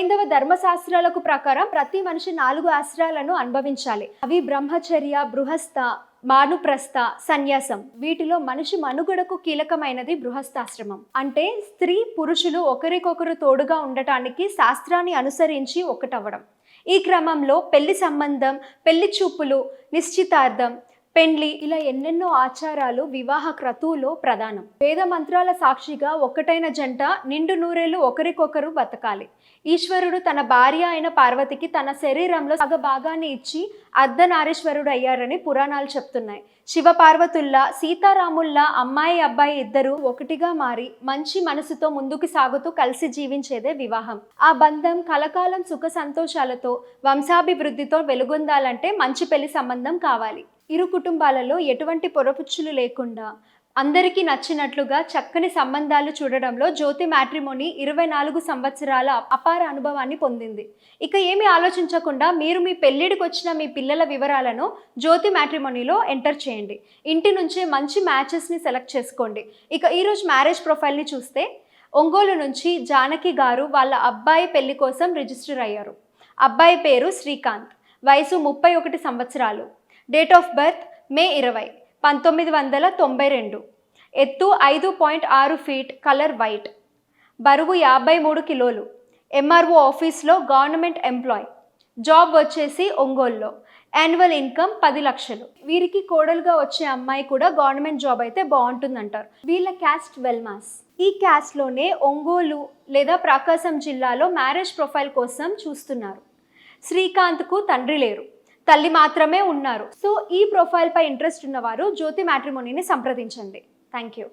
హైందవ ధర్మశాస్త్రాలకు ప్రకారం ప్రతి మనిషి నాలుగు ఆశ్రాలను అనుభవించాలి. అవి బ్రహ్మచర్య బృహస్థ మానుప్రస్థ సన్యాసం. వీటిలో మనిషి మనుగడకు కీలకమైనది బృహస్థాశ్రమం. అంటే స్త్రీ పురుషులు ఒకరికొకరు తోడుగా ఉండటానికి శాస్త్రాన్ని అనుసరించి ఒకటవ్వడం. ఈ క్రమంలో పెళ్ళి సంబంధం పెళ్ళి చూపులు నిశ్చితార్థం పెండ్లి. ఇలా ఎన్నెన్నో ఆచారాలు వివాహ క్రతువులో ప్రధానం. వేద మంత్రాల సాక్షిగా ఒక్కటైన జంట నిండు నూరేళ్ళు ఒకరికొకరు బతకాలి. ఈశ్వరుడు తన భార్య అయిన పార్వతికి తన శరీరంలో సగ భాగాన్ని ఇచ్చి అర్ధనారీశ్వరుడు అయ్యారని పురాణాలు చెప్తున్నాయి. శివ పార్వతుల్లా సీతారాముల్లా అమ్మాయి అబ్బాయి ఇద్దరు ఒకటిగా మారి మంచి మనసుతో ముందుకు సాగుతూ కలిసి జీవించేదే వివాహం. ఆ బంధం కలకాలం సుఖ సంతోషాలతో వంశాభివృద్ధితో వెలుగొందాలంటే మంచి పెళ్ళి సంబంధం కావాలి. ఇరు కుటుంబాలలో ఎటువంటి పొరపుచ్చులు లేకుండా అందరికీ నచ్చినట్లుగా చక్కని సంబంధాలు చూడడంలో జ్యోతి మ్యాట్రిమోని ఇరవై నాలుగు సంవత్సరాల అపార అనుభవాన్ని పొందింది. ఇక ఏమీ ఆలోచించకుండా మీరు మీ పెళ్ళిడికి వచ్చిన మీ పిల్లల వివరాలను జ్యోతి మ్యాట్రిమోనీలో ఎంటర్ చేయండి. ఇంటి నుంచే మంచి మ్యాచెస్ని సెలెక్ట్ చేసుకోండి. ఇక ఈరోజు మ్యారేజ్ ప్రొఫైల్ని చూస్తే ఒంగోలు నుంచి జానకి గారు వాళ్ళ అబ్బాయి పెళ్ళి కోసం రిజిస్టర్ అయ్యారు. అబ్బాయి పేరు శ్రీకాంత్. వయసు ముప్పై ఒకటి సంవత్సరాలు. డేట్ ఆఫ్ బర్త్ మే ఇరవై పంతొమ్మిది వందల తొంభై రెండు. ఎత్తు ఐదు పాయింట్ ఆరు ఫీట్ కలర్ వైట్ బరువు యాభై మూడు కిలోలు. ఎంఆర్ఓ ఆఫీస్లో గవర్నమెంట్ ఎంప్లాయ్ జాబ్ వచ్చేసి ఒంగోల్లో. యాన్యువల్ ఇన్కమ్ పది లక్షలు. వీరికి కోడలుగా వచ్చే అమ్మాయి కూడా గవర్నమెంట్ జాబ్ అయితే బాగుంటుందంటారు. వీళ్ళ క్యాస్ట్ వెల్మాస్ ఈ క్యాస్ట్లోనే ఒంగోలు లేదా ప్రకాశం జిల్లాలో మ్యారేజ్ ప్రొఫైల్ కోసం చూస్తున్నారు. శ్రీకాంత్కు తండ్రి లేరు. తల్లి మాత్రమే ఉన్నారు. సో ఈ ప్రొఫైల్పై ఇంట్రెస్ట్ ఉన్నవారు జ్యోతి మ్యాట్రిమోనీని సంప్రదించండి. Thank you